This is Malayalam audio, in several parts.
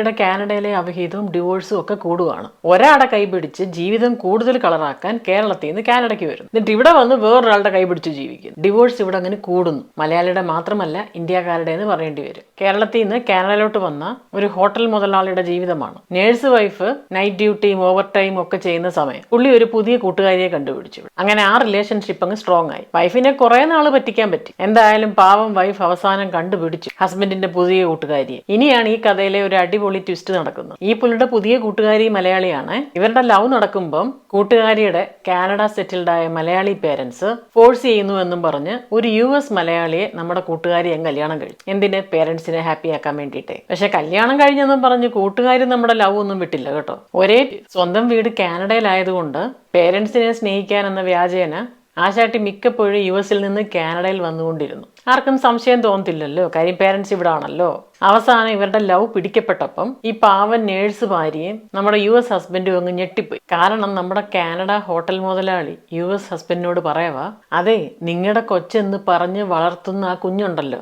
ഇവിടെ കാനഡയിലെ അവിഹിതവും ഡിവോഴ്സും ഒക്കെ കൂടുകയാണ് ഒരാളുടെ കൈപിടിച്ച് ജീവിതം കൂടുതൽ കളറാക്കാൻ കേരളത്തിൽ നിന്ന് കാനഡയ്ക്ക് വരുന്നു. എന്നിട്ട് ഇവിടെ വന്ന് വേറൊരാളുടെ കൈപിടിച്ച് ജീവിക്കുന്നു. ഡിവോഴ്സ് ഇവിടെ അങ്ങനെ കൂടുന്നു. മലയാളിയുടെ മാത്രമല്ല ഇന്ത്യക്കാരുടെ എന്ന് പറയേണ്ടി വരും. കേരളത്തിൽ നിന്ന് കാനഡയിലോട്ട് വന്ന ഒരു ഹോട്ടൽ മുതലാളിയുടെ ജീവിതമാണ്. നേഴ്സ് വൈഫ് നൈറ്റ് ഡ്യൂട്ടിയും ഓവർ ടൈം ഒക്കെ ചെയ്യുന്ന സമയം പുള്ളി ഒരു പുതിയ കൂട്ടുകാരിയെ കണ്ടുപിടിച്ചു അങ്ങനെ ആ റിലേഷൻഷിപ്പ് അങ്ങ് സ്ട്രോങ് ആയി. വൈഫിനെ കുറെ നാൾ പറ്റിക്കാൻ പറ്റി. എന്തായാലും പാവം വൈഫ് അവസാനം കണ്ടുപിടിച്ചു. ഹസ്ബൻഡിന്റെ പുതിയ കൂട്ടുകാരിയെ. ഇനിയാണ് ഈ കഥയിലെ ഒരു അടിപൊളി ട്വിസ്റ്റ് നടക്കുന്നു. ഈ പുള്ളിയുടെ പുതിയ കൂട്ടുകാരി മലയാളിയാണ്. ഇവരുടെ ലവ് നടക്കുമ്പം കൂട്ടുകാരിയുടെ കാനഡ സെറ്റിൽഡായ മലയാളി പേരൻസ് ഫോഴ്സ് ചെയ്യുന്നു എന്നും പറഞ്ഞ് ഒരു യു എസ് മലയാളിയെ നമ്മുടെ കൂട്ടുകാരി അങ്ങ് കല്യാണം കഴിച്ചു. എന്തിന്? പേരൻസിനെ ഹാപ്പി ആക്കാൻ വേണ്ടിയിട്ടേ. പക്ഷെ കല്യാണം കഴിഞ്ഞെന്നും പറഞ്ഞ് കൂട്ടുകാരി നമ്മുടെ ലവ് ഒന്നും വിട്ടില്ല കേട്ടോ. ഒരേ സ്വന്തം വീട് കാനഡയിലായതുകൊണ്ട് പേരൻസിനെ സ്നേഹിക്കാൻ എന്ന വ്യാജേന ആശാട്ടി മിക്കപ്പോഴും യു എസിൽ നിന്ന് കാനഡയിൽ വന്നുകൊണ്ടിരുന്നു. ആർക്കും സംശയം തോന്നത്തില്ലല്ലോ. കാര്യം പേരൻസ് ഇവിടെ ആണല്ലോ. അവസാനം ഇവരുടെ ലവ് പിടിക്കപ്പെട്ടപ്പം ഈ പാവൻ നേഴ്സ് ഭാര്യയും നമ്മുടെ യു എസ് ഹസ്ബൻഡും അങ്ങ് ഞെട്ടിപ്പോയി. കാരണം നമ്മുടെ കാനഡ ഹോട്ടൽ മുതലാളി യു എസ് ഹസ്ബൻഡിനോട് പറയവാ അതെ നിങ്ങളുടെ കൊച്ചെന്ന് പറഞ്ഞ് വളർത്തുന്ന ആ കുഞ്ഞുണ്ടല്ലോ.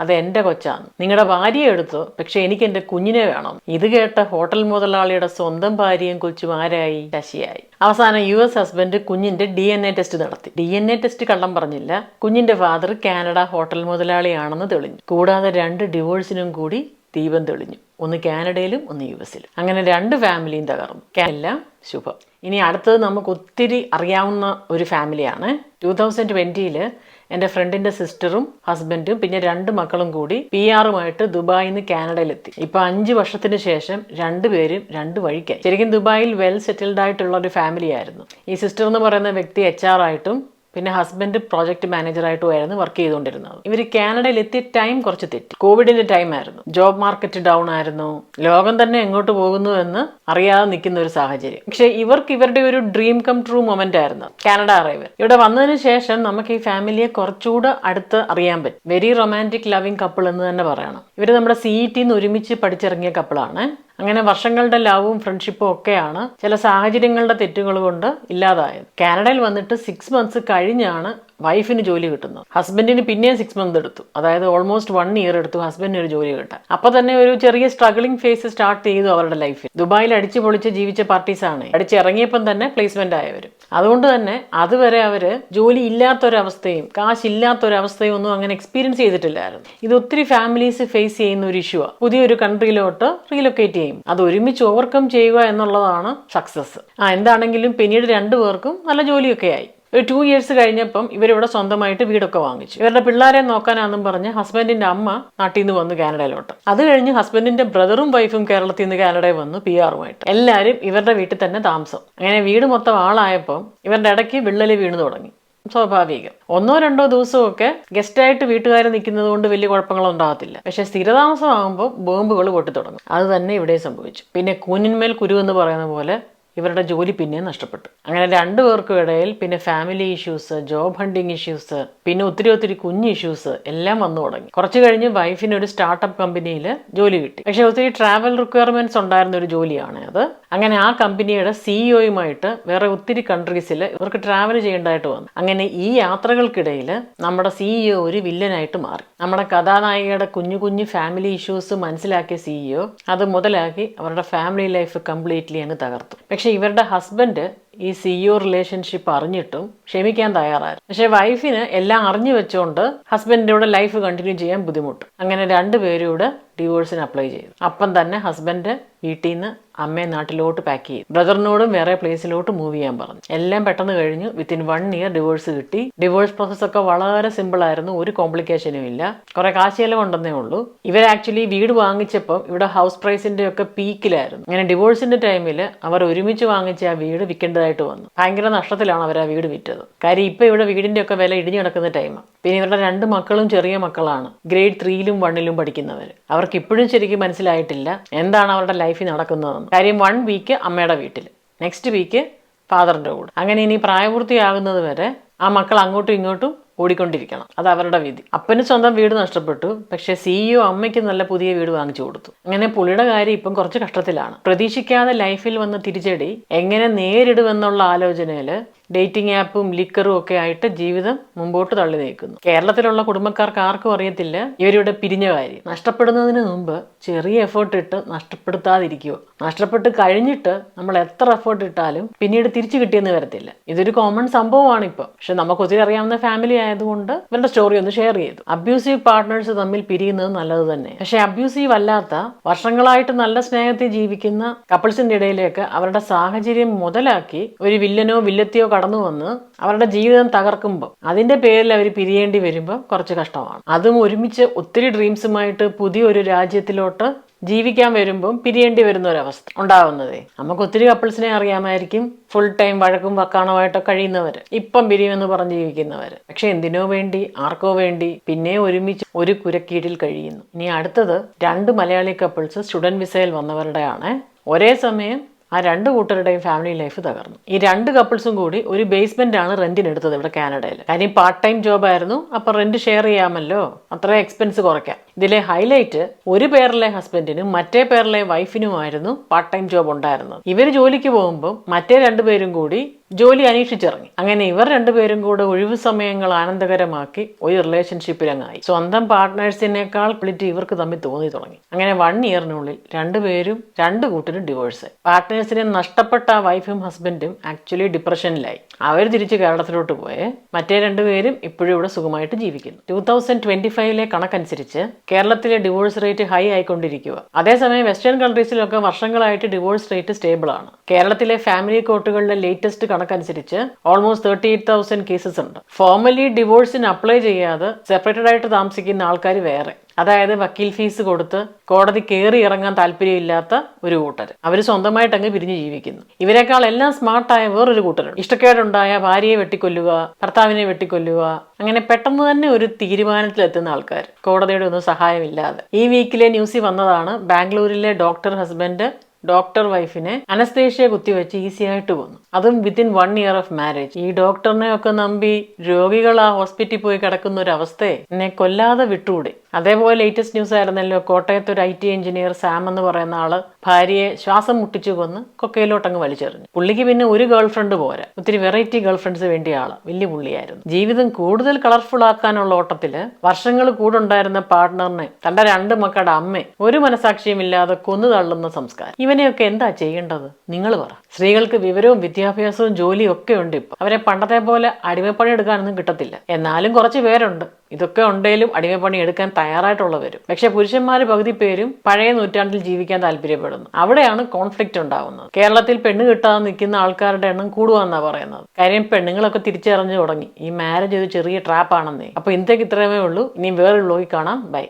അത് എന്റെ കൊച്ചാണ്. നിങ്ങളുടെ ഭാര്യയെ എടുത്തു? പക്ഷെ എനിക്ക് എന്റെ കുഞ്ഞിനെ വേണം. ഇത് കേട്ട ഹോട്ടൽ മുതലാളിയുടെ സ്വന്തം ഭാര്യയും കൊച്ചും ആരായി? ശശിയായി. അവസാനം യു എസ് ഹസ്ബൻഡ് കുഞ്ഞിന്റെ ഡി എൻ എ ടെസ്റ്റ് നടത്തി. ഡി എൻ എ ടെസ്റ്റ് കള്ളം പറഞ്ഞില്ല. കുഞ്ഞിന്റെ ഫാദർ കാനഡ ഹോട്ടൽ മുതലാളിയാണെന്ന് തെളിഞ്ഞു. കൂടാതെ രണ്ട് ഡിവോഴ്സിനും കൂടി ദീപം തെളിഞ്ഞു. ഒന്ന് കാനഡയിലും ഒന്ന് യു എസിലും. അങ്ങനെ രണ്ട് ഫാമിലിയും തകർന്നു. എല്ലാം ശുഭം. ഇനി അടുത്തത് നമുക്ക് ഒത്തിരി അറിയാവുന്ന ഒരു ഫാമിലിയാണ്. ടൂ തൗസൻഡ് ട്വന്റിയിൽ എന്റെ ഫ്രണ്ടിന്റെ സിസ്റ്ററും ഹസ്ബൻഡും പിന്നെ രണ്ട് മക്കളും കൂടി പി ആറുമായിട്ട് ദുബായിൽ നിന്ന് കാനഡയിലെത്തി. ഇപ്പൊ അഞ്ച് വർഷത്തിന് ശേഷം രണ്ടുപേരും രണ്ട് വഴിക്കായി. ശരിക്കും ദുബായിൽ വെൽ സെറ്റിൽഡ് ആയിട്ടുള്ള ഒരു ഫാമിലി ആയിരുന്നു ഈ സിസ്റ്റർ എന്ന് പറയുന്ന വ്യക്തി എച്ച് ആർ ആയിട്ടും പിന്നെ ഹസ്ബൻഡ് പ്രോജക്ട് മാനേജറായിട്ടും ആയിരുന്നു വർക്ക് ചെയ്തുകൊണ്ടിരുന്നത്. ഇവർ കാനഡയിൽ എത്തിയ ടൈം കുറച്ച് തെറ്റി. കോവിഡിന്റെ ടൈം ആയിരുന്നു. ജോബ് മാർക്കറ്റ് ഡൗൺ ആയിരുന്നു. ലോകം തന്നെ എങ്ങോട്ട് പോകുന്നു എന്ന് അറിയാതെ നിൽക്കുന്ന ഒരു സാഹചര്യം. പക്ഷേ ഇവർക്ക് ഇവരുടെ ഒരു ഡ്രീം കം ട്രൂ മൊമെന്റ് ആയിരുന്നു. കാനഡ അറൈവൽ ഇവിടെ വന്നതിന് ശേഷം നമുക്ക് ഈ ഫാമിലിയെ കുറച്ചുകൂടെ അടുത്ത് അറിയാൻ പറ്റും. വെരി റൊമാന്റിക് ലവിങ് കപ്പിൾ എന്ന് തന്നെ പറയണം. ഇവർ നമ്മുടെ സി ഇ ടിന്ന് ഒരുമിച്ച് പഠിച്ചിറങ്ങിയ കപ്പിളാണ് അങ്ങനെ വർഷങ്ങളുടെ ലവും ഫ്രണ്ട്ഷിപ്പും ഒക്കെയാണ് ചില സാഹചര്യങ്ങളുടെ തെറ്റുകൾ കൊണ്ട് ഇല്ലാതായത്. കാനഡയിൽ വന്നിട്ട് സിക്സ് മന്ത്സ് കഴിഞ്ഞാണ് വൈഫിന് ജോലി കിട്ടുന്നത് ഹസ്ബൻഡിന് പിന്നെയും സിക്സ് മന്ത് എടുത്തു. അതായത് ഓൾമോസ്റ്റ് വൺ ഇയർ എടുത്തു ഹസ്ബൻഡിന് ഒരു ജോലി കിട്ടാൻ. അപ്പൊ തന്നെ ഒരു ചെറിയ സ്ട്രഗിളിംഗ് ഫേസ് സ്റ്റാർട്ട് ചെയ്തു അവരുടെ ലൈഫിൽ ദുബായിൽ അടിച്ചു പൊളിച്ച് ജീവിച്ച പാർട്ടീസാണ് അടിച്ചിറങ്ങിയപ്പം തന്നെ പ്ലേസ്മെന്റ് ആയവരും അതുകൊണ്ട് തന്നെ അതുവരെ അവർ ജോലി ഇല്ലാത്തൊരവസ്ഥയും കാശില്ലാത്തൊരവസ്ഥയും ഒന്നും അങ്ങനെ എക്സ്പീരിയൻസ് ചെയ്തിട്ടില്ലായിരുന്നു. ഇത് ഒത്തിരി ഫാമിലീസ് ഫേസ് ചെയ്യുന്ന ഒരു ഇഷ്യൂ ആണ് പുതിയൊരു കൺട്രിയിലോട്ട് റീലൊക്കേറ്റ് ചെയ്യും. അത് ഒരുമിച്ച് ഓവർകം ചെയ്യുക എന്നുള്ളതാണ് സക്സസ് ആ എന്താണെങ്കിലും പിന്നീട് രണ്ടുപേർക്കും നല്ല ജോലിയൊക്കെ ആയി. ഒരു ടു ഇയേഴ്സ് കഴിഞ്ഞപ്പം ഇവരിവിടെ സ്വന്തമായിട്ട് വീടൊക്കെ വാങ്ങിച്ചു. ഇവരുടെ പിള്ളേരെ നോക്കാനാന്നും പറഞ്ഞ് ഹസ്ബൻഡിന്റെ അമ്മ നാട്ടിൽ നിന്ന് വന്നു കാനഡയിലോട്ട്. അത് കഴിഞ്ഞ് ഹസ്ബൻഡിന്റെ ബ്രദറും വൈഫും കേരളത്തിൽ നിന്ന് കാനഡയിൽ വന്നു പി ആറുമായിട്ട് എല്ലാവരും ഇവരുടെ വീട്ടിൽ തന്നെ താമസം. അങ്ങനെ വീട് മൊത്തം ആളായപ്പം ഇവരുടെ ഇടയ്ക്ക് വിള്ളൽ വീണു തുടങ്ങി. സ്വാഭാവികം. ഒന്നോ രണ്ടോ ദിവസമൊക്കെ ഗസ്റ്റായിട്ട് വീട്ടുകാർ നിൽക്കുന്നത് കൊണ്ട് വലിയ കുഴപ്പങ്ങളൊന്നും ഉണ്ടാകത്തില്ല. പക്ഷെ സ്ഥിരതാമസമാകുമ്പോൾ ബോംബുകൾ പൊട്ടിത്തുടങ്ങും. അത് തന്നെ ഇവിടെ സംഭവിച്ചു. പിന്നെ കൂനിന്മേൽ കുരു എന്ന് പറയുന്ന പോലെ ഇവരുടെ ജോലി പിന്നെയും നഷ്ടപ്പെട്ടു. അങ്ങനെ രണ്ടു പേർക്കും ഇടയിൽ പിന്നെ family issues job hunting issues പിന്നെ ഒത്തിരി ഒത്തിരി കുഞ്ഞ് ഇഷ്യൂസ് എല്ലാം വന്നു തുടങ്ങി. കുറച്ച് കഴിഞ്ഞ് വൈഫിന് ഒരു സ്റ്റാർട്ടപ്പ് കമ്പനിയിൽ ജോലി കിട്ടി. പക്ഷെ ഒത്തിരി ട്രാവൽ റിക്വയർമെന്റ്സ് ഉണ്ടായിരുന്ന ഒരു ജോലിയാണ് അത്. അങ്ങനെ ആ കമ്പനിയുടെ സിഇഒയുമായിട്ട് വേറെ ഒത്തിരി കൺട്രീസിൽ ഇവർക്ക് ട്രാവൽ ചെയ്യേണ്ടതായിട്ട് വന്നു. അങ്ങനെ ഈ യാത്രകൾക്കിടയിൽ നമ്മുടെ സിഇഒ ഒരു വില്ലനായിട്ട് മാറി. നമ്മുടെ കഥാനായികയുടെ കുഞ്ഞു കുഞ്ഞു ഫാമിലി ഇഷ്യൂസ് മനസ്സിലാക്കിയ സിഇഒ അത് മുതലാക്കി അവരുടെ ഫാമിലി ലൈഫ് കംപ്ലീറ്റ്ലി അങ്ങ് തകർത്തു. പക്ഷെ ഇവരുടെ ഹസ്ബൻഡ് ഈ സിഇഒ റിലേഷൻഷിപ്പ് അറിഞ്ഞിട്ടും ക്ഷമിക്കാൻ തയ്യാറായിരുന്നു. പക്ഷെ വൈഫിന് എല്ലാം അറിഞ്ഞു വെച്ചുകൊണ്ട് ഹസ്ബൻഡിനോട് ലൈഫ് കണ്ടിന്യൂ ചെയ്യാൻ ബുദ്ധിമുട്ട്. അങ്ങനെ രണ്ടുപേരും കൂടെ ഡിവോഴ്സിന് അപ്ലൈ ചെയ്തു. അപ്പം തന്നെ ഹസ്ബൻഡ് വീട്ടിൽ നിന്ന് അമ്മയെ നാട്ടിലോട്ട് പാക്ക് ചെയ്തു. ബ്രദറിനോടും വേറെ പ്ലേസിലോട്ട് മൂവ് ചെയ്യാൻ പറഞ്ഞു. എല്ലാം പെട്ടെന്ന് കഴിഞ്ഞു. വിത്തിൻ വൺ ഇയർ ഡിവോഴ്സ് കിട്ടി. ഡിവോഴ്സ് പ്രോസസ് ഒക്കെ വളരെ സിമ്പിൾ ആയിരുന്നു. ഒരു കോംപ്ലിക്കേഷനും ഇല്ല. കുറെ കാശ് ചെലവുണ്ടെന്നേ ഉള്ളൂ. ഇവർ ആക്ച്വലി വീട് വാങ്ങിച്ചപ്പം ഇവിടെ ഹൗസ് പ്രൈസിന്റെ ഒക്കെ പീക്കിലായിരുന്നു അങ്ങനെ ഡിവോഴ്സിന്റെ ടൈമിൽ അവർ ഒരുമിച്ച് വാങ്ങിച്ച ആ വീട് വിൽക്കേണ്ടതായിട്ട് വന്നു. ഭയങ്കര നഷ്ടത്തിലാണ് അവർ ആ വീട് വിറ്റത്. കാര്യം ഇപ്പൊ ഇവിടെ വീടിന്റെ ഒക്കെ വില ഇടിഞ്ഞു കിടക്കുന്ന ടൈം പിന്നെ ഇവരുടെ രണ്ട് മക്കളും ചെറിയ മക്കളാണ്. ഗ്രേഡ് ത്രീയിലും വണ്ണിലും പഠിക്കുന്നവർ അവർക്ക് ഇപ്പോഴും ശരിക്കും മനസ്സിലായിട്ടില്ല എന്താണ് അവരുടെ ലൈഫിൽ നടക്കുന്നതെന്ന്. കാര്യം വൺ വീക്ക് അമ്മയുടെ വീട്ടിൽ നെക്സ്റ്റ് വീക്ക് ഫാദറിന്റെ കൂടെ. അങ്ങനെ ഇനി പ്രായപൂർത്തിയാകുന്നത് വരെ ആ മക്കൾ അങ്ങോട്ടും ഇങ്ങോട്ടും ഓടിക്കൊണ്ടിരിക്കണം. അത് അവരുടെ വിധി. അപ്പന് സ്വന്തം വീട് നഷ്ടപ്പെട്ടു. പക്ഷെ സിഇഒ അമ്മയ്ക്ക് നല്ല പുതിയ വീട് വാങ്ങിച്ചു കൊടുത്തു. അങ്ങനെ പുള്ളിയുടെ കാര്യം ഇപ്പം കുറച്ച് കഷ്ടത്തിലാണ്. പ്രതീക്ഷിക്കാതെ ലൈഫിൽ വന്ന തിരിച്ചടി. എങ്ങനെ നേരിടുമെന്നുള്ള ആലോചനയിൽ ഡേറ്റിംഗ് ആപ്പും ലിക്കറും ഒക്കെ ആയിട്ട് ജീവിതം മുമ്പോട്ട് തള്ളി നീക്കുന്നു. കേരളത്തിലുള്ള കുടുംബക്കാർക്ക് ആർക്കും അറിയത്തില്ല ഇവരുടെ പിരിഞ്ഞ കാര്യം. നഷ്ടപ്പെടുന്നതിന് മുമ്പ് ചെറിയ എഫേർട്ട് ഇട്ട് നഷ്ടപ്പെടുത്താതിരിക്കുമോ നഷ്ടപ്പെട്ട് കഴിഞ്ഞിട്ട് നമ്മൾ എത്ര എഫേർട്ട് ഇട്ടാലും പിന്നീട് തിരിച്ചു കിട്ടിയെന്ന് വരത്തില്ല. ഇതൊരു കോമൺ സംഭവമാണ് ഇപ്പോൾ പക്ഷെ നമുക്ക് ഒത്തിരി അറിയാവുന്ന ഫാമിലി ആയതുകൊണ്ട് ഇവരുടെ സ്റ്റോറി ഒന്ന് ഷെയർ ചെയ്തു. അബ്യൂസീവ് പാർട്ട്നേഴ്സ് തമ്മിൽ പിരിയുന്നത് നല്ലത് തന്നെ. പക്ഷെ അബ്യൂസീവ് അല്ലാത്ത വർഷങ്ങളായിട്ട് നല്ല സ്നേഹത്തിൽ ജീവിക്കുന്ന കപ്പിൾസിന്റെ ഇടയിലേക്ക് അവരുടെ സാഹചര്യം മുതലാക്കി ഒരു വില്ലനോ വില്ലത്തിയോ കടന്നു വന്ന് അവരുടെ ജീവിതം തകർക്കുമ്പോൾ അതിന്റെ പേരിൽ അവർ പിരിയേണ്ടി വരുമ്പോൾ കുറച്ച് കഷ്ടമാണ്. അതും ഒരുമിച്ച് ഒത്തിരി ഡ്രീംസുമായിട്ട് പുതിയൊരു രാജ്യത്തിലോട്ട് ജീവിക്കാൻ വരുമ്പം പിരിയേണ്ടി വരുന്ന ഒരവസ്ഥ ഉണ്ടാവുന്നതേ. നമുക്ക് ഒത്തിരി കപ്പിൾസിനെ അറിയാമായിരിക്കും. ഫുൾ ടൈം വഴക്കും വക്കാണമായിട്ടോ കഴിയുന്നവർ ഇപ്പം പിരിയുമെന്ന് പറഞ്ഞ് ജീവിക്കുന്നവർ പക്ഷെ എന്തിനോ വേണ്ടി ആർക്കോ വേണ്ടി പിന്നെ ഒരുമിച്ച് ഒരു കുരക്കീഴിൽ കഴിയുന്നു. ഇനി അടുത്തത് രണ്ട് മലയാളി കപ്പിൾസ് സ്റ്റുഡന്റ് വിസയിൽ വന്നവരുടെയാണ്. ഒരേ സമയം ആ രണ്ട് കൂട്ടരുടെയും ഫാമിലി ലൈഫ് തകർന്നു. ഈ രണ്ട് കപ്പിൾസും കൂടി ഒരു ബേസ്മെന്റ് ആണ് റെന്റിന് എടുത്തത് ഇവിടെ കാനഡയിൽ കാര്യം പാർട്ട് ടൈം ജോബ് ആയിരുന്നു അപ്പൊ റെന്റ് ഷെയർ ചെയ്യാമല്ലോ. അത്രയും എക്സ്പെൻസ് കുറയ്ക്കാം. ഇതിലെ ഹൈലൈറ്റ് ഒരു പേരിലെ ഹസ്ബൻഡിനും മറ്റേ പേരിലെ വൈഫിനുമായിരുന്നു പാർട്ട് ടൈം ജോബ് ഉണ്ടായിരുന്നത്. ഇവർ ജോലിക്ക് പോകുമ്പോൾ മറ്റേ രണ്ടുപേരും കൂടി ജോലി അന്വേഷിച്ചിറങ്ങി അങ്ങനെ ഇവർ രണ്ടുപേരും കൂടെ ഒഴിവ് സമയങ്ങൾ ആനന്ദകരമാക്കി ഒരു റിലേഷൻഷിപ്പിലങ്ങായി സ്വന്തം പാർട്ട്നേഴ്സിനേക്കാൾ ക്വാളിറ്റി ഇവർക്ക് തമ്മിൽ തോന്നി തുടങ്ങി. അങ്ങനെ വൺ ഇയറിനുള്ളിൽ രണ്ടുപേരും രണ്ടു കൂട്ടരും ഡിവോഴ്സ് പാർട്ട്നേഴ്സിനെ നഷ്ടപ്പെട്ട വൈഫും ഹസ്ബൻഡും ആക്ച്വലി ഡിപ്രഷനിലായി അവർ തിരിച്ച് കേരളത്തിലോട്ട് പോയേ. മറ്റേ രണ്ടുപേരും ഇപ്പോഴും ഇവിടെ സുഖമായിട്ട് ജീവിക്കുന്നു. ടൂ തൗസൻഡ് ട്വന്റി ഫൈവിലെ കണക്കനുസരിച്ച് കേരളത്തിലെ ഡിവോഴ്സ് റേറ്റ് ഹൈ ആയിക്കൊണ്ടിരിക്കുക. അതേസമയം വെസ്റ്റേൺ കൺട്രീസിലൊക്കെ വർഷങ്ങളായിട്ട് ഡിവോഴ്സ് റേറ്റ് സ്റ്റേബിൾ ആണ്. കേരളത്തിലെ ഫാമിലി കോർട്ടുകളുടെ ലേറ്റസ്റ്റ് കണക്കനുസരിച്ച് almost thirty eight thousand cases ഉണ്ട്. ഫോർമലി ഡിവോഴ്സിന് അപ്ലൈ ചെയ്യാതെ സെപ്പറേറ്റഡ് ആയിട്ട് താമസിക്കുന്ന ആൾക്കാർ വേറെ. അതായത് വക്കീൽ ഫീസ് കൊടുത്ത് കോടതി കയറി ഇറങ്ങാൻ താല്പര്യമില്ലാത്ത ഒരു കൂട്ടർ അവർ സ്വന്തമായിട്ട് അങ്ങ് പിരിഞ്ഞ് ജീവിക്കുന്നു. ഇവരെക്കാൾ എല്ലാം സ്മാർട്ടായ വേറൊരു കൂട്ടരുണ്ട്. ഇഷ്ടക്കേടുണ്ടായ ഭാര്യയെ വെട്ടിക്കൊല്ലുക ഭർത്താവിനെ വെട്ടിക്കൊല്ലുക അങ്ങനെ പെട്ടെന്ന് തന്നെ ഒരു തീരുമാനത്തിലെത്തുന്ന ആൾക്കാർ കോടതിയുടെ ഒന്നും സഹായമില്ലാതെ. ഈ വീക്കിലെ ന്യൂസിൽ വന്നതാണ് ബാംഗ്ലൂരിലെ ഡോക്ടർ ഹസ്ബൻഡ് ഡോക്ടർ വൈഫിനെ അനസ്തേഷ്യ കുത്തിവെച്ച് ഈസി ആയിട്ട് കൊന്നു. അതും within one year of marriage ഈ ഡോക്ടറിനെ ഒക്കെ നമ്പി രോഗികൾ ആ ഹോസ്പിറ്റലിൽ പോയി കിടക്കുന്ന ഒരു അവസ്ഥയെ എന്നെ കൊല്ലാതെ വിട്ടുകൂടെ. അതേപോലെ ലേറ്റസ്റ്റ് ന്യൂസ് ആയിരുന്നല്ലോ കോട്ടയത്ത് ഒരു ഐ ടി എഞ്ചിനീയർ സാം എന്ന് പറയുന്ന ആൾ ഭാര്യയെ ശ്വാസം മുട്ടിച്ചു കൊന്ന് കൊക്കയിലോട്ടങ്ങ് വലിച്ചെറിഞ്ഞു. പുള്ളിക്ക് പിന്നെ ഒരു ഗേൾ ഫ്രണ്ട് പോരാ. ഒത്തിരി വെറൈറ്റി ഗേൾ ഫ്രണ്ട്സ് വേണ്ടിയ ആൾ. വലിയ പുള്ളിയായിരുന്നു. ജീവിതം കൂടുതൽ കളർഫുൾ ആക്കാനുള്ള ഓട്ടത്തിൽ വർഷങ്ങൾ കൂടുണ്ടായിരുന്ന പാർട്ട്ണറിനെ തന്റെ രണ്ട് മക്കളുടെ അമ്മ ഒരു മനസാക്ഷിയും ഇല്ലാതെ കൊന്നു തള്ളുന്ന സംസ്കാരം. ഇവനെയൊക്കെ എന്താ ചെയ്യേണ്ടത്? നിങ്ങൾ പറ. സ്ത്രീകൾക്ക് വിവരവും വിദ്യാഭ്യാസവും ജോലിയും ഒക്കെ ഉണ്ട് ഇപ്പൊ. അവരെ പണ്ടത്തെ പോലെ അടിമപ്പണി എടുക്കാനൊന്നും കിട്ടത്തില്ല. എന്നാലും കുറച്ച് പേരുണ്ട്. ഇതൊക്കെ ഉണ്ടെങ്കിലും അടിമപ്പണി എടുക്കാൻ തയ്യാറായിട്ടുള്ളവരും പക്ഷെ പുരുഷന്മാർ പകുതി പേരും പഴയ നൂറ്റാണ്ടിൽ ജീവിക്കാൻ താല്പര്യപ്പെടുന്നു. അവിടെയാണ് കോൺഫ്ലിക്റ്റ് ഉണ്ടാവുന്നത്. കേരളത്തിൽ പെണ്ണ് കിട്ടാതെ നിൽക്കുന്ന ആൾക്കാരുടെ എണ്ണം കൂടുവാന്നാ പറയുന്നത്. കാര്യം പെണ്ണുങ്ങളൊക്കെ തിരിച്ചറിഞ്ഞു തുടങ്ങി. ഈ മാരേജ് ഒരു ചെറിയ ട്രാപ്പാണെന്നേ അപ്പൊ ഇന്നത്തേക്ക് ഇത്രയുമേ ഉള്ളൂ. ഇനി വേറെ വ്ലോഗിൽ കാണാം. ബൈ